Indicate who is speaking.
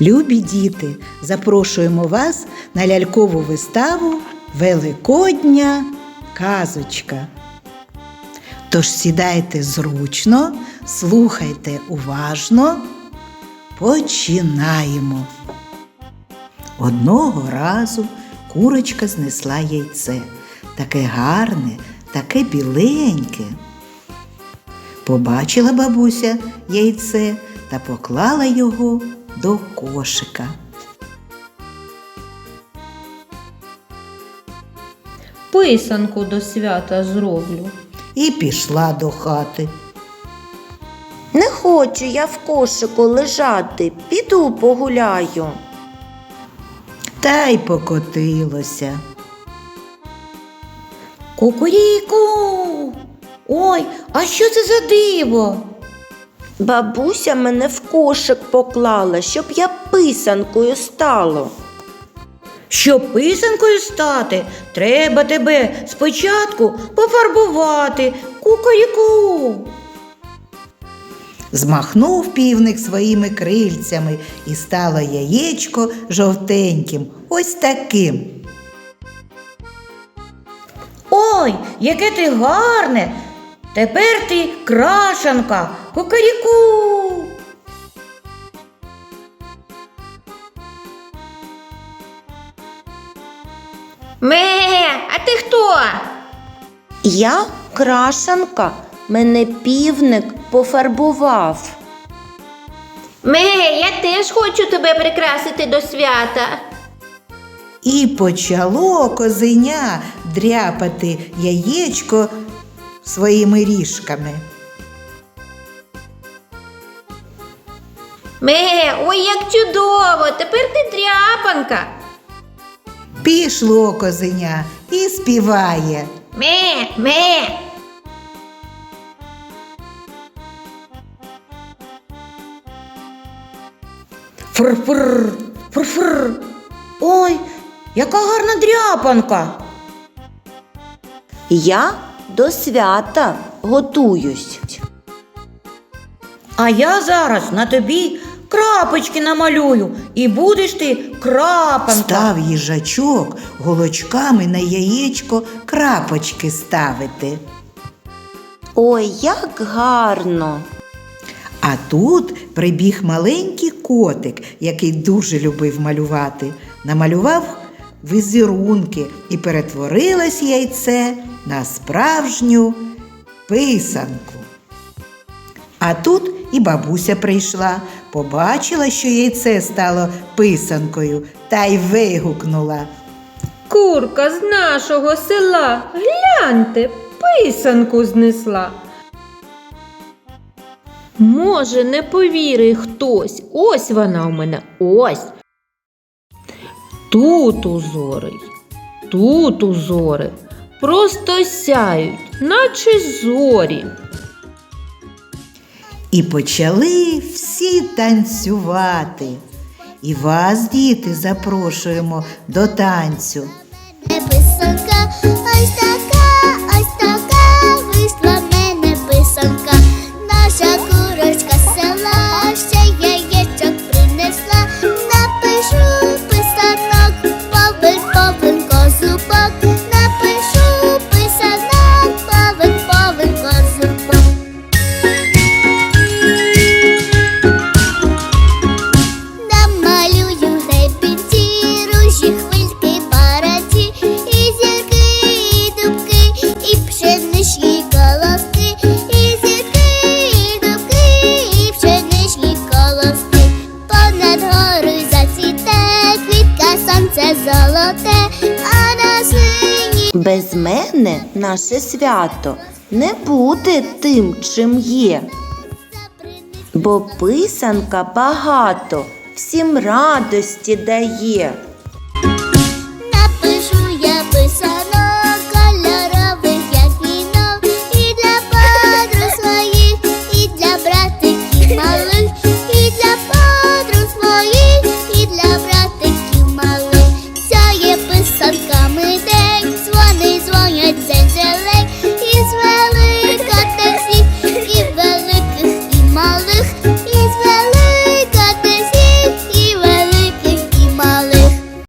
Speaker 1: Любі діти, запрошуємо вас на лялькову виставу Великодня казочка. Тож сідайте зручно, слухайте уважно. Починаємо. Одного разу курочка знесла яйце, таке гарне, таке біленьке. Побачила бабуся яйце та поклала його до кошика.
Speaker 2: Писанку до свята зроблю.
Speaker 1: і пішла до хати.
Speaker 3: Не хочу я в кошику лежати, піду погуляю.
Speaker 1: Та й покотилося.
Speaker 2: Кукуріку. Ой, а що це за диво?
Speaker 3: Бабуся мене в кошик поклала, щоб я писанкою стала.
Speaker 2: Щоб писанкою стати, треба тебе спочатку пофарбувати. Кукуріку.
Speaker 1: Змахнув півник своїми крильцями і стало яєчко жовтеньким, ось таким.
Speaker 2: Ой, яке ти гарне. Тепер ти крашанка. Кукуріку. Ти хто?
Speaker 3: Я крашанка, мене півник пофарбував.
Speaker 2: Ме, я теж хочу тебе прикрасити до свята.
Speaker 1: І почало козеня дряпати яєчко своїми ріжками.
Speaker 2: Ме, ой, як чудово! Тепер ти тряпанка.
Speaker 1: Пішло козеня і співає.
Speaker 2: Ме, ме. Фр-фр, фр-фр. Ой, яка гарна дряпанка.
Speaker 3: Я до свята готуюсь.
Speaker 2: А я зараз на тобі крапочки намалюю, і будеш ти крапанка.
Speaker 1: Став їжачок голочками на яєчко крапочки ставити.
Speaker 3: Ой, як гарно!
Speaker 1: А тут прибіг маленький котик, який дуже любив малювати. Намалював візерунки і перетворилось яйце на справжню писанку. А тут і бабуся прийшла, побачила, що яйце стало писанкою, та й вигукнула.
Speaker 2: Курка з нашого села, гляньте, писанку знесла. Може, не повірить хтось. Ось вона у мене, ось. Тут узори, тут узори, просто сяють, наче зорі.
Speaker 1: І почали всі танцювати. І вас, діти, запрошуємо до танцю.
Speaker 3: Без мене наше свято не буде тим, чим є. Бо писанка багато всім радості дає.